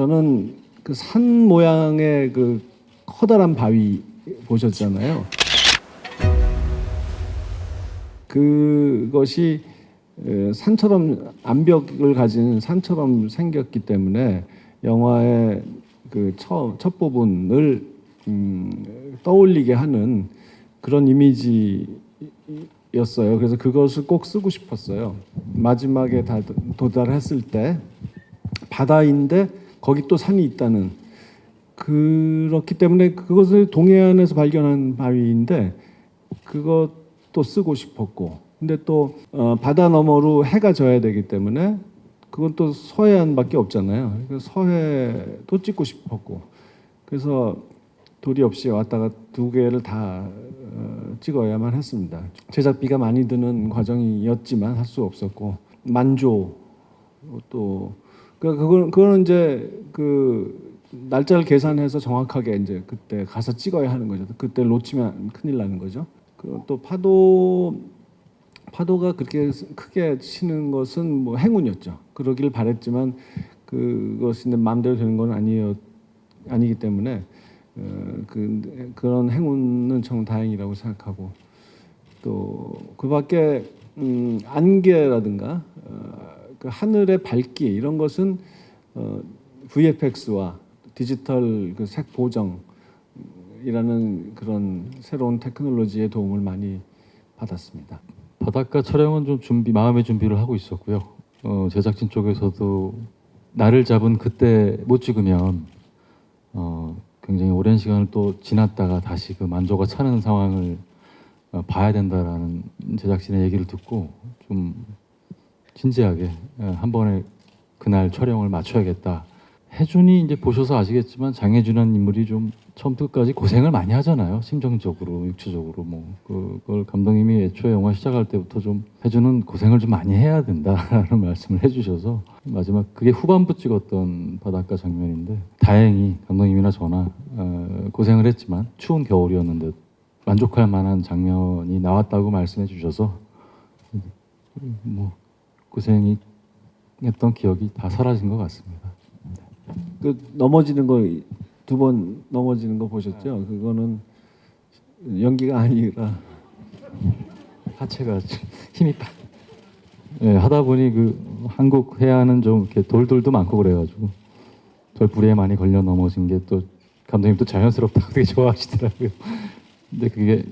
저는 그 산 모양의 그 커다란 바위 보셨잖아요. 그것이 에, 산처럼 암벽을 가진 산처럼 생겼기 때문에 영화의 그 첫, 첫 부분을 음, 떠올리게 하는 그런 이미지였어요. 그래서 그것을 꼭 쓰고 싶었어요. 마지막에 다 도달했을 때 바다인데 거기 또 산이 있다는 그렇기 때문에 그것을 동해안에서 발견한 바위인데 그것도 쓰고 싶었고 근데 또 어, 바다 너머로 해가 져야 되기 때문에 그건 또 서해안밖에 없잖아요. 서해도 찍고 싶었고 그래서 도리 없이 왔다가 두 개를 다 어, 찍어야만 했습니다. 제작비가 많이 드는 과정이었지만 할 수 없었고 만조 또 그, 그거는 그거는 이제 그 날짜를 계산해서 정확하게 이제 그때 가서 찍어야 하는 거죠. 그때 놓치면 큰일 나는 거죠. 그또 파도 파도가 그렇게 크게 치는 것은 뭐 행운이었죠. 그러길 바랬지만 그것이 내 마음대로 되는 건 아니었 아니기 때문에 어, 그 그런 행운은 정말 다행이라고 생각하고 또 그밖에 음, 안개라든가 어, 그 하늘의 밝기 이런 것은 어, VFX와 디지털 그 색 보정이라는 그런 새로운 테크놀로지의 도움을 많이 받았습니다. 바닷가 촬영은 좀 준비 마음의 준비를 하고 있었고요. 어, 제작진 쪽에서도 나를 잡은 그때 못 찍으면 어, 굉장히 오랜 시간을 또 지났다가 다시 그 만조가 차는 상황을 어, 봐야 된다라는 제작진의 얘기를 듣고 좀 진지하게 어, 한 번에 그날 촬영을 맞춰야겠다. 혜준이 이제 보셔서 아시겠지만 장혜준이라는 인물이 좀 처음부터 끝까지 고생을 많이 하잖아요. 심정적으로, 육체적으로 뭐 그걸 감독님이 애초에 영화 시작할 때부터 좀 혜준은 고생을 좀 많이 해야 된다라는 말씀을 해주셔서 마지막 그게 후반부 찍었던 바닷가 장면인데 다행히 감독님이나 저나 어, 고생을 했지만 추운 겨울이었는데 만족할 만한 장면이 나왔다고 말씀해 주셔서 뭐 고생이 했던 기억이 다 사라진 것 같습니다. 그 넘어지는 거 두 번 넘어지는 거 보셨죠? 그거는 연기가 아니라 하체가 좀 힘이 빠. 예, 하다 보니 그 한국 해안은 좀 이렇게 돌돌도 많고 그래가지고 돌부리에 많이 걸려 넘어진 게 또 감독님 또 자연스럽다고 되게 좋아하시더라고요. 근데 그게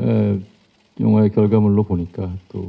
에, 영화의 결과물로 보니까 또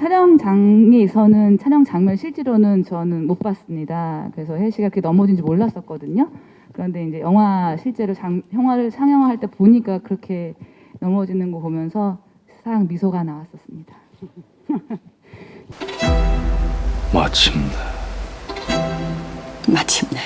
촬영장에서는 촬영 장면 실제로는 저는 못 봤습니다. 그래서 혜 씨가 그렇게 넘어진지 몰랐었거든요. 그런데 이제 영화 실제로 장, 영화를 상영할 때 보니까 그렇게 넘어지는 거 보면서 싹 미소가 나왔었습니다. 마침내 마침내